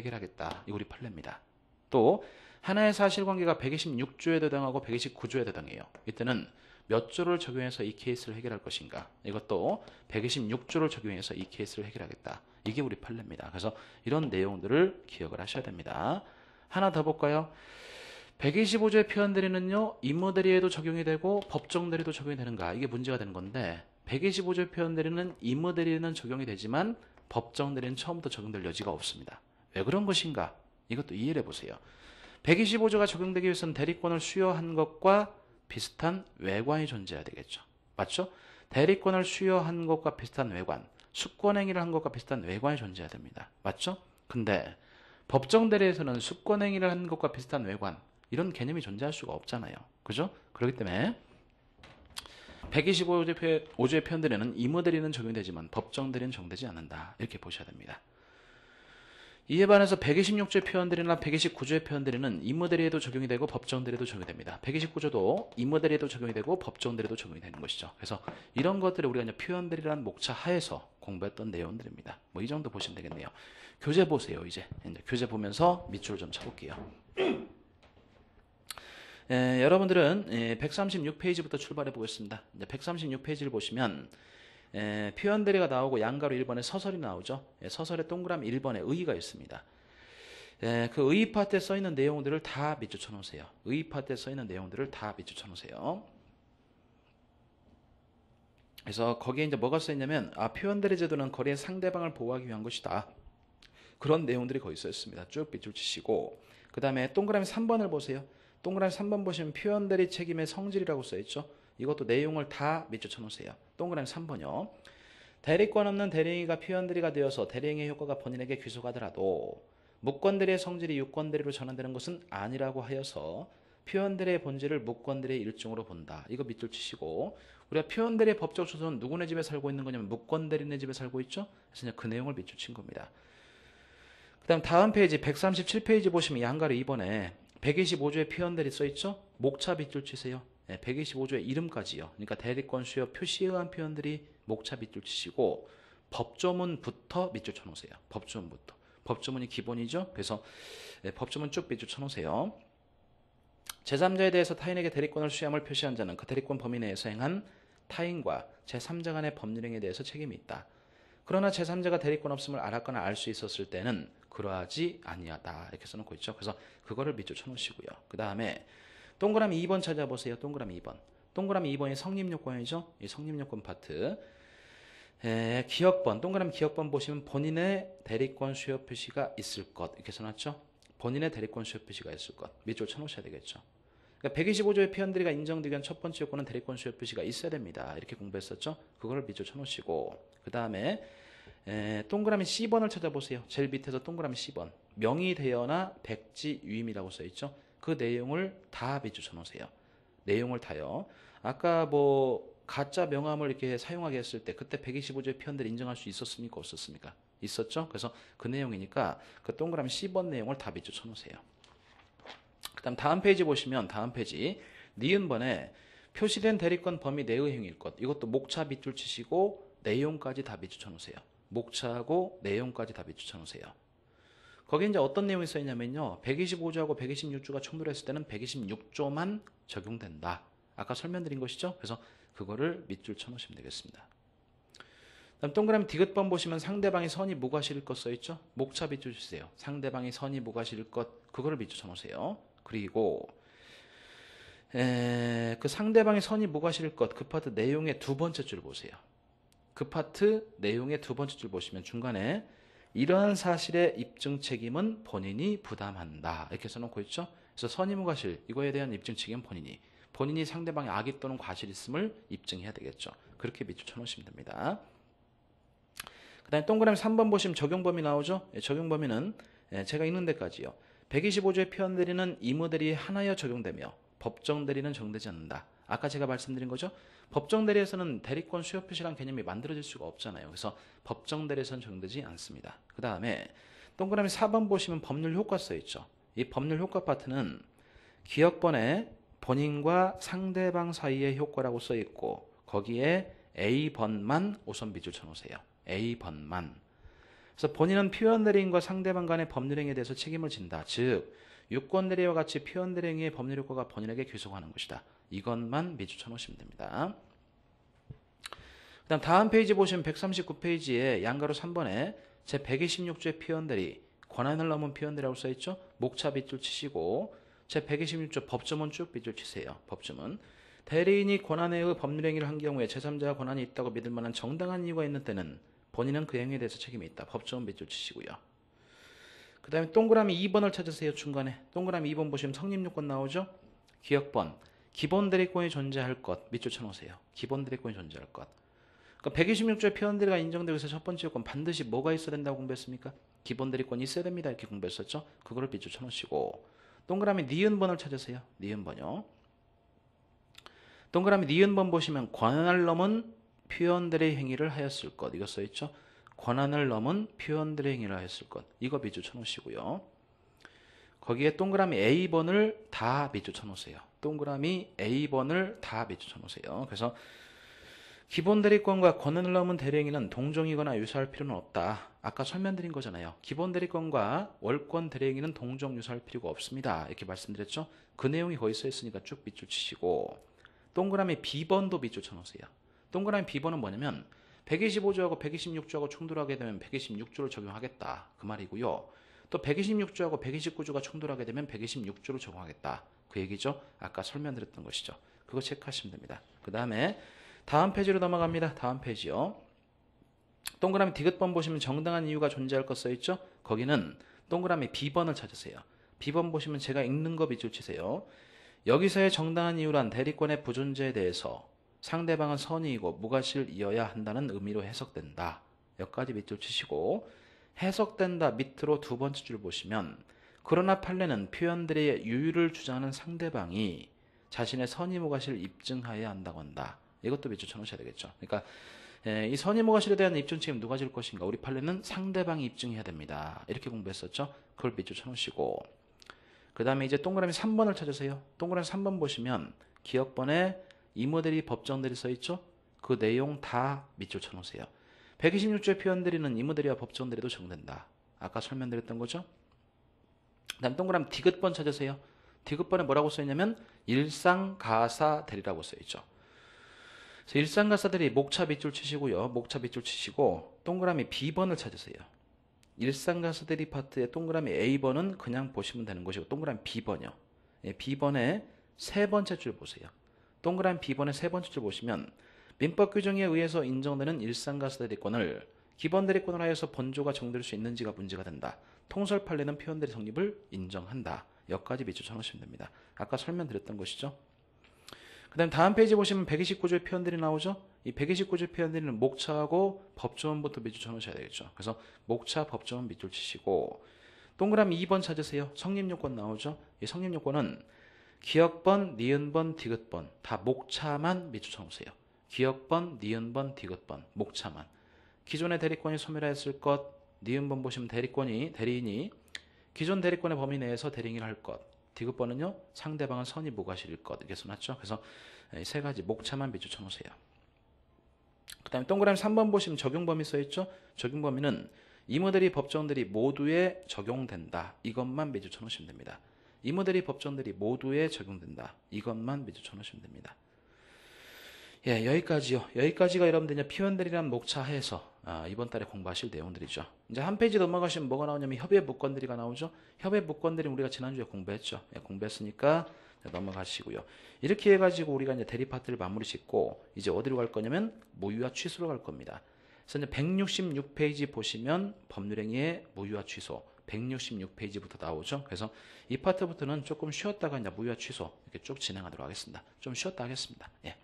해결하겠다. 이 우리 판례입니다. 또 하나의 사실관계가 126조에 해당하고 129조에 해당해요. 이때는 몇 조를 적용해서 이 케이스를 해결할 것인가? 이것도 126조를 적용해서 이 케이스를 해결하겠다. 이게 우리 판례입니다. 그래서 이런 내용들을 기억을 하셔야 됩니다. 하나 더 볼까요? 125조의 표현들이는요, 임무대리에도 적용이 되고 법정대리도 적용이 되는가? 이게 문제가 되는 건데, 125조의 표현대리는 임무대리에는 적용이 되지만 법정대리는 처음부터 적용될 여지가 없습니다. 왜 그런 것인가? 이것도 이해를 해보세요. 125조가 적용되기 위해서는 대리권을 수여한 것과 비슷한 외관이 존재해야 되겠죠. 맞죠? 대리권을 수여한 것과 비슷한 외관, 수권행위를 한 것과 비슷한 외관이 존재해야 됩니다. 맞죠? 근데 법정 대리에서는 수권행위를 한 것과 비슷한 외관 이런 개념이 존재할 수가 없잖아요. 그죠? 그렇기 때문에 125조의 표현들에는 이모델리는 적용되지만 법정 대리는 적용되지 않는다. 이렇게 보셔야 됩니다. 이에 반해서 126조의 표현들이나 129조의 표현들은 임무대리에도 적용이 되고 법정대리에도 적용이 됩니다. 129조도 임무대리에도 적용이 되고 법정대리에도 적용이 되는 것이죠. 그래서 이런 것들을 우리가 이제 표현대리라는 목차 하에서 공부했던 내용들입니다. 뭐 이 정도 보시면 되겠네요. 교재 보세요. 이제, 이제 교재 보면서 밑줄 좀 쳐볼게요. 에, 여러분들은 136페이지부터 출발해 보겠습니다. 136페이지를 보시면 에, 표현 대리가 나오고 양가로 1번에 서설이 나오죠. 예, 서설의 동그라미 1번에 의의가 있습니다. 에, 그 의의 파트에 써 있는 내용들을 다 밑줄 쳐 놓으세요. 의의 파트에 써 있는 내용들을 다 밑줄 쳐 놓으세요. 그래서 거기에 이제 뭐가 써 있냐면 아, 표현 대리 제도는 거래의 상대방을 보호하기 위한 것이다. 그런 내용들이 거기 써 있습니다. 쭉 밑줄 치시고 그다음에 동그라미 3번을 보세요. 동그라미 3번 보시면 표현 대리 책임의 성질이라고 써 있죠. 이것도 내용을 다 밑줄 쳐놓으세요. 동그라미 3번이요. 대리권 없는 대리인가 표현대리가 되어서 대리행의 효과가 본인에게 귀속하더라도 무권대리의 성질이 유권대리로 전환되는 것은 아니라고 하여서 표현대리의 본질을 무권대리의 일종으로 본다. 이거 밑줄 치시고 우리가 표현대리의 법적 주소는 누구네 집에 살고 있는 거냐면 무권대리네 집에 살고 있죠. 그래서 그 내용을 밑줄 친 겁니다. 그 다음 다음 페이지 137페이지 보시면 양가로 2번에 125조의 표현들이 써있죠. 목차 밑줄 치세요. 125조의 이름까지요. 그러니까 대리권 수요 표시에 의한 표현들이 목차 밑줄 치시고 법조문부터 밑줄 쳐놓으세요. 법조문부터. 법조문이 기본이죠. 그래서 법조문 쭉 밑줄 쳐놓으세요. 제3자에 대해서 타인에게 대리권을 수여함을 표시한 자는 그 대리권 범위 내에서 행한 타인과 제3자 간의 법률행에 대해서 책임이 있다. 그러나 제3자가 대리권 없음을 알았거나 알 수 있었을 때는 그러하지 아니하다. 이렇게 써놓고 있죠. 그래서 그거를 밑줄 쳐놓으시고요. 그 다음에 동그라미 2번 찾아보세요. 동그라미 2번. 동그라미 2번이 성립요건이죠. 이 성립요건 파트. 에, 기억번, 동그라미 기억번 보시면 본인의 대리권 수요 표시가 있을 것. 이렇게 써놨죠. 본인의 대리권 수요 표시가 있을 것. 밑줄 쳐놓으셔야 되겠죠. 그러니까 125조의 표현들이가 인정되기 위한 첫 번째 요건은 대리권 수요 표시가 있어야 됩니다. 이렇게 공부했었죠. 그거를 밑줄 쳐놓으시고 그 다음에 동그라미 C번을 찾아보세요. 제일 밑에서 동그라미 C번. 명의 대여나 백지 유임이라고 써있죠. 그 내용을 다 밑줄 쳐놓으세요. 내용을 다요. 아까 뭐 가짜 명함을 이렇게 사용하게 했을 때 그때 125조의 표현들 인정할 수 있었습니까? 없었습니까? 있었죠? 그래서 그 내용이니까 그 동그라미 C번 내용을 다 밑줄 쳐놓으세요. 그 다음 다음 페이지 보시면 다음 페이지 니은번에 표시된 대리권 범위 내의 행위일 것 이것도 목차 밑줄 치시고 내용까지 다 밑줄 쳐놓으세요. 목차하고 내용까지 다 밑줄 쳐놓으세요. 거기 이제 어떤 내용이 써 있냐면요. 125조하고 126조가 충돌했을 때는 126조만 적용된다. 아까 설명드린 것이죠. 그래서 그거를 밑줄 쳐놓으시면 되겠습니다. 다음 동그라미 디귿번 보시면 상대방이 선이 무과실일 것 써있죠. 목차 밑줄 주세요. 상대방이 선이 무과실일 것 그거를 밑줄 쳐놓으세요. 그리고 에, 그 상대방이 선이 무과실일 것 그 파트 내용의 두 번째 줄 보세요. 그 파트 내용의 두 번째 줄 보시면 중간에 이러한 사실의 입증 책임은 본인이 부담한다. 이렇게 써놓고 있죠. 그래서 선의무과실 이거에 대한 입증 책임은 본인이 본인이 상대방의 악의 또는 과실이 있음을 입증해야 되겠죠. 그렇게 밑줄 쳐놓으시면 됩니다. 그 다음에 동그라미 3번 보시면 적용 범위 나오죠. 예, 적용 범위는 예, 제가 있는 데까지요. 125조의 표현대리는 이모델이 하나여 적용되며 법정 대리는 적용되지 않는다. 아까 제가 말씀드린 거죠. 법정 대리에서는 대리권 수요 표시란 개념이 만들어질 수가 없잖아요. 그래서 법정 대리에서는 적용되지 않습니다. 그 다음에 동그라미 4번 보시면 법률 효과 써 있죠. 이 법률 효과 파트는 기억번에 본인과 상대방 사이의 효과라고 써 있고 거기에 A번만 우선 밑줄 쳐놓으세요. A번만. 그래서 본인은 표현 대리인과 상대방 간의 법률 행위에 대해서 책임을 진다. 즉 유권 대리와 같이 표현 대리 행위의 법률 효과가 본인에게 귀속하는 것이다. 이것만 미주 쳐놓으시면 됩니다. 그 다음 다음 페이지 보시면 139페이지에 양가로 3번에 제 126조의 표현 대리 권한을 넘은 표현 대리라고 써 있죠. 목차 빗줄 치시고 제 126조 법조문 쭉 빗줄 치세요. 법조문 대리인이 권한에 의해 법률 행위를 한 경우에 제3자가 권한이 있다고 믿을 만한 정당한 이유가 있는 때는 본인은 그 행위에 대해서 책임이 있다. 법조문 빗줄 치시고요. 그 다음에 동그라미 2번을 찾으세요. 중간에. 동그라미 2번 보시면 성립요건 나오죠? 기억번. 기본 대리권이 존재할 것. 밑줄 쳐놓으세요. 기본 대리권이 존재할 것. 그러니까 126조의 표현 대리가 인정되고 있어 첫 번째 요건 반드시 뭐가 있어야 된다고 공부했습니까? 기본 대리권이 있어야 됩니다. 이렇게 공부했었죠? 그거를 밑줄 쳐놓으시고 동그라미 니은번을 찾으세요. 니은번요. 동그라미 니은번 보시면 권한을 넘은 표현들의 행위를 하였을 것 이거 써있죠. 권한을 넘은 표현들의 행위를 하였을 것 이거 밑줄 쳐놓으시고요. 거기에 동그라미 A번을 다 밑줄 쳐놓으세요. 동그라미 A번을 다 밑줄 쳐놓으세요. 그래서 기본 대리권과 권한을 넘은 대리행위는 동종이거나 유사할 필요는 없다. 아까 설명드린 거잖아요. 기본 대리권과 월권 대리행위는 동종 유사할 필요가 없습니다. 이렇게 말씀드렸죠. 그 내용이 거기 써 있으니까 쭉 밑줄 치시고 동그라미 B번도 밑줄 쳐놓으세요. 동그라미 B번은 뭐냐면 125조하고 126조하고 충돌하게 되면 126조를 적용하겠다. 그 말이고요. 또 126조하고 129조가 충돌하게 되면 126조를 적용하겠다. 그 얘기죠. 아까 설명드렸던 것이죠. 그거 체크하시면 됩니다. 그 다음에 다음 페이지로 넘어갑니다. 다음 페이지요. 동그라미 디귿번 보시면 정당한 이유가 존재할 것 써있죠? 거기는 동그라미 B번을 찾으세요. B번 보시면 제가 읽는 거 밑줄 치세요. 여기서의 정당한 이유란 대리권의 부존재에 대해서 상대방은 선의이고 무과실이어야 한다는 의미로 해석된다. 여기까지 밑줄 치시고 해석된다 밑으로 두 번째 줄 보시면 그러나 판례는 표현들의 유유를 주장하는 상대방이 자신의 선의 무과실을 입증하여야 한다고 한다. 이것도 밑줄 쳐놓으셔야 되겠죠. 그러니까 예, 이 선의 무과실에 대한 입증 책임 누가 질 것인가? 우리 판례는 상대방이 입증해야 됩니다. 이렇게 공부했었죠. 그걸 밑줄 쳐놓으시고 그 다음에 이제 동그라미 3번을 찾으세요. 동그라미 3번 보시면 기억번에 이 모델이 법정들이 써있죠. 그 내용 다 밑줄 쳐놓으세요. 126조의 표현들이는 이 모델이와 법정들이도 적용된다. 아까 설명드렸던 거죠. 그 다음 동그라미 디귿번 찾으세요. 디귿번에 뭐라고 써있냐면 일상가사 대리라고 써있죠. 그래서 일상가사들이 목차 밑줄 치시고요. 목차 밑줄 치시고 동그라미 B번을 찾으세요. 일상가사들이 파트의 동그라미 A번은 그냥 보시면 되는 것이고 동그라미 B번이요. 예, B번의 세 번째 줄 보세요. 동그라미 B번의 세 번째 줄 보시면 민법 규정에 의해서 인정되는 일상가사 대리권을 기본 대리권을 하여서 번조가 정될 수 있는지가 문제가 된다. 통설 판례는 표현대리 성립을 인정한다. 여기까지 밑줄 쳐놓으시면 됩니다. 아까 설명드렸던 것이죠. 그 다음 다음 페이지 보시면 129조의 표현들이 나오죠. 이 129조의 표현들은 목차하고 법조문부터 밑줄 쳐놓으셔야 되겠죠. 그래서 목차 법조문 밑줄 치시고 동그라미 2번 찾으세요. 성립요건 나오죠. 이 성립요건은 기억번, 니은번, 디귿번 다 목차만 밑줄 쳐놓으세요. 기억번, 니은번, 디귿번 목차만. 기존의 대리권이 소멸하였을 것, 니은번 보시면 대리권이 대리인이 기존 대리권의 범위 내에서 대리인을 할 것, 디귿번은요 상대방은 선이 무과실일 것 이렇게 써놨죠. 그래서 세 가지 목차만 비추 쳐놓으세요. 그 다음에 동그라미 3번 보시면 적용 범위 써있죠. 적용 범위는 이 모델이 법정들이 모두에 적용된다. 이것만 비추 쳐놓으시면 됩니다. 이 모델이 법정들이 모두에 적용된다. 이것만 비추 쳐놓으시면 됩니다. 예, 여기까지요. 여기까지가 여러분들 표현들이란 목차해서 아, 이번 달에 공부하실 내용들이죠. 이제 한 페이지 넘어가시면 뭐가 나오냐면 협의 무건들이가 나오죠. 협의 무건들이 우리가 지난주에 공부했죠. 예, 공부했으니까 넘어가시고요. 이렇게 해가지고 우리가 이제 대리 파트를 마무리 짓고 이제 어디로 갈 거냐면 모유와 취소로 갈 겁니다. 그래서 이제 166페이지 보시면 법률행위의 모유와 취소 166페이지부터 나오죠. 그래서 이 파트부터는 조금 쉬었다가 이제 모유와 취소 이렇게 쭉 진행하도록 하겠습니다. 좀 쉬었다 하겠습니다. 예.